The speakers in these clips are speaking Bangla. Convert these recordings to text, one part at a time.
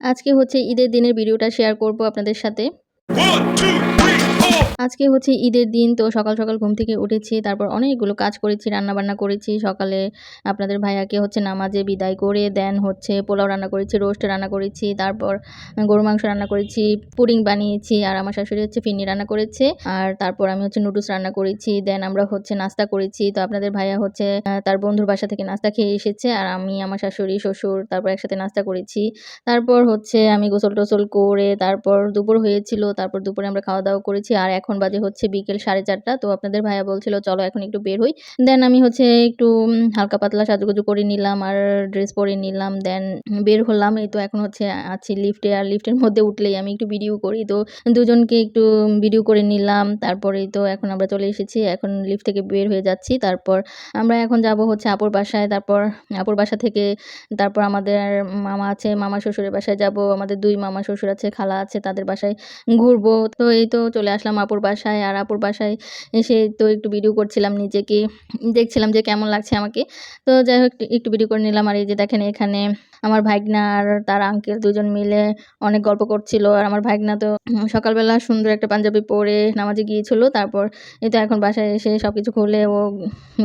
আজকে হচ্ছে ঈদের দিনের ভিডিওটা শেয়ার করব আপনাদের সাথে। আজকে হচ্ছে ঈদের দিন তো সকাল, সকাল ঘুম থেকে উঠেছি। তারপর অনেকগুলো কাজ করেছি, রান্নাবান্না করেছি। সকালে আপনাদের ভাইয়াকে হচ্ছে নামাজে বিদায় করে দেন হচ্ছে পোলাও রান্না করেছি, রোস্ট রান্না করেছি। তারপর গরু মাংস রান্না করেছি, পুডিং বানিয়েছি। আর আমার শাশুড়ি হচ্ছে ফিরনি রান্না করেছে। আর তারপর আমি হচ্ছে নুডলস রান্না করেছি। দেন আমরা হচ্ছে নাস্তা করেছি। তো আপনাদের ভাইয়া হচ্ছে তার বন্ধুর বাসা থেকে নাস্তা খেয়ে এসেছে। আর আমি আমার শাশুড়ি, শ্বশুর তারপর একসাথে নাস্তা করেছি। তারপর হচ্ছে আমি গোসল-টোসল করে তারপর দুপুর হয়েছিল। তারপর দুপুরে আমরা খাওয়া-দাওয়া করেছি। আর এখন বাজে হচ্ছে বিকেল 4:30 তো আপনাদের ভাইয়া বলছিল চলো এখন একটু বের হই। দেন আমি হচ্ছে একটু হালকা পাতলা সাজুগুজু করে নিলাম আর ড্রেস পরে নিলাম। দেন বের হলাম। এই তো এখন হচ্ছে আছি লিফটে। আর লিফটের মধ্যে উঠলেই আমি একটু ভিডিও করি। তো দুজনকে একটু ভিডিও করে নিলাম। তারপরেই তো এখন আমরা চলে এসেছি। এখন লিফট থেকে বের হয়ে যাচ্ছি। তারপর আমরা এখন যাব হচ্ছে আপুর বাসায়। তারপর আপুর বাসা থেকে তারপর আমাদের মামা আছে, মামা শ্বশুরের বাসায় যাব। আমাদের দুই মামা শ্বশুর আছে, খালা আছে তাদের বাসায় ঘুরবো। তো এই তো চলে আসলাম আপুর বাসায়। আর আপুর বাসায় এসে তো একটু ভিডিও করছিলাম নিজেকে। দেখছিলাম যে কেমন লাগছে আমাকে। তো যাই হোক, একটু ভিডিও করে নিলাম। আর এই যে দেখেন এখানে আমার ভাইগনা আর তার আঙ্কেল দুজন মিলে অনেক গল্প করছিল। আর আমার ভাইগনা তো সকালবেলা সুন্দর একটা পাঞ্জাবি পরে নামাজে গিয়েছিল। তারপর এই তো এখন বাসায় এসে সব কিছু খুলে ও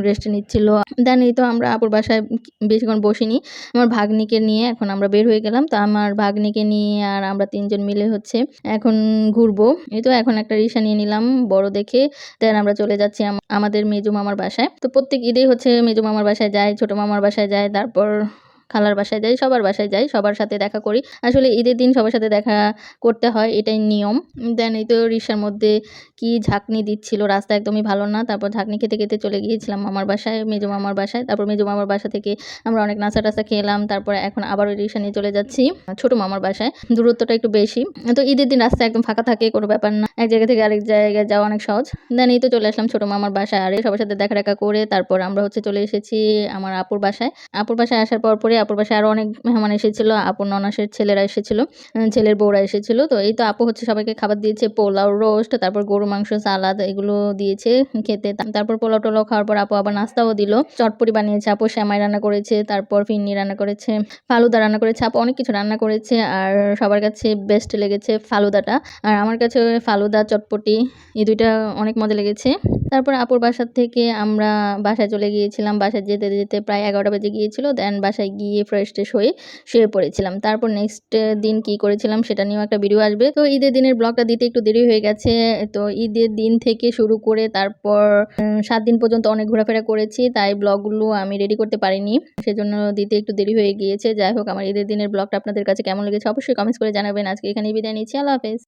রেস্ট নিচ্ছিল। দেন এই তো আমরা আপুর বাসায় বেশিক্ষণ বসিনি। আমার ভাগ্নিকে নিয়ে এখন আমরা বের হয়ে গেলাম। তো আমার ভাগ্নিকে নিয়ে আর আমরা তিনজন মিলে হচ্ছে এখন ঘুরবো। এই তো এখন একটা রিক্সা নিয়ে নিলাম বড় দেখে। দেন আমরা চলে যাচ্ছি আম, আমাদের মেজু মামার বাসায়। তো প্রত্যেক ঈদেই হচ্ছে মেজু মামার বাসায় যায়, ছোট মামার বাসায় যায়, তারপর খালার বাসায় যাই, সবার বাসায় যাই। সবার সাথে দেখা করি। আসলে ঈদের দিন সবার সাথে দেখা করতে হয় এটাই নিয়ম। দেন এই তো রিক্সার মধ্যে কি ঝাঁকনি দিচ্ছিল। রাস্তা একদমই ভালো না। তারপর ঝাঁকনি খেতে, খেতে চলে গিয়েছিলাম মামার বাসায়, মেজো মামার বাসায়। তারপর মেজো মামার বাসা থেকে আমরা অনেক নাস্তা-টাস্তা খেলাম। তারপরে এখন আবার ওই রিক্সা নিয়ে চলে যাচ্ছি ছোট মামার বাসায়। দূরত্বটা একটু বেশি। তো ঈদের দিন রাস্তা একদম ফাঁকা থাকে, কোনো ব্যাপার না। এক জায়গা থেকে আরেক জায়গায় যাওয়া অনেক সহজ। দেন এই তো চলে আসলাম ছোট মামার বাসায়। আর সবার সাথে দেখা-টেখা করে তারপর আমরা হচ্ছে চলে এসেছি আমার আপুর বাসায়। আপুর বাসায় আসার পর পরে আপুর বাসায় আরও অনেক মেহমান এসেছিল। আপুর ননাসের ছেলেরা এসেছিল, ছেলের বউরা এসেছিল। তো এই তো আপু হচ্ছে সবাইকে খাবার দিয়েছে পোলাও, রোস্ট, তারপর গরুর মাংস, সালাদ এগুলো দিয়েছে খেতে। তারপর পোলাও-টোলাও খাওয়ার পর আপু আবার নাস্তাও দিল। চটপটি বানিয়েছে আপু, শ্যামাই রান্না করেছে, তারপর ফিরনি রান্না করেছে, ফালুদা রান্না করেছে। আপু অনেক কিছু রান্না করেছে। আর সবার কাছে বেস্ট লেগেছে ফালুদাটা। আর আমার কাছে ফালুদা, চটপটি এই দুইটা অনেক মজা লেগেছে। তারপর আপুর বাসা থেকে আমরা বাসায় চলে গিয়েছিলাম। বাসায় যেতে, যেতে প্রায় ১১টা বেজে গিয়েছিল। দেন বাসায় গিয়ে ফ্রেশ-ট্রেশ হয়ে শুয়ে পড়েছিলাম। তারপর নেক্সট দিন কি করেছিলাম সেটা নিয়েও একটা ভিডিও আসবে। তো ঈদের দিনের ব্লগটা দিতে একটু দেরি হয়ে গেছে। তো ঈদের দিন থেকে শুরু করে তারপর সাত দিন পর্যন্ত অনেক ঘোরাফেরা করেছি। তাই ব্লগগুলো আমি রেডি করতে পারিনি। সেজন্য দিতে একটু দেরি হয়ে গিয়েছে। যাই হোক, আমার ঈদের দিনের ব্লগটা আপনাদের কাছে কেমন লেগেছে অবশ্যই কমেন্টস করে জানাবেন। আজকে এখানে বিদায় নিচ্ছি। আল্লাহ হাফেজ।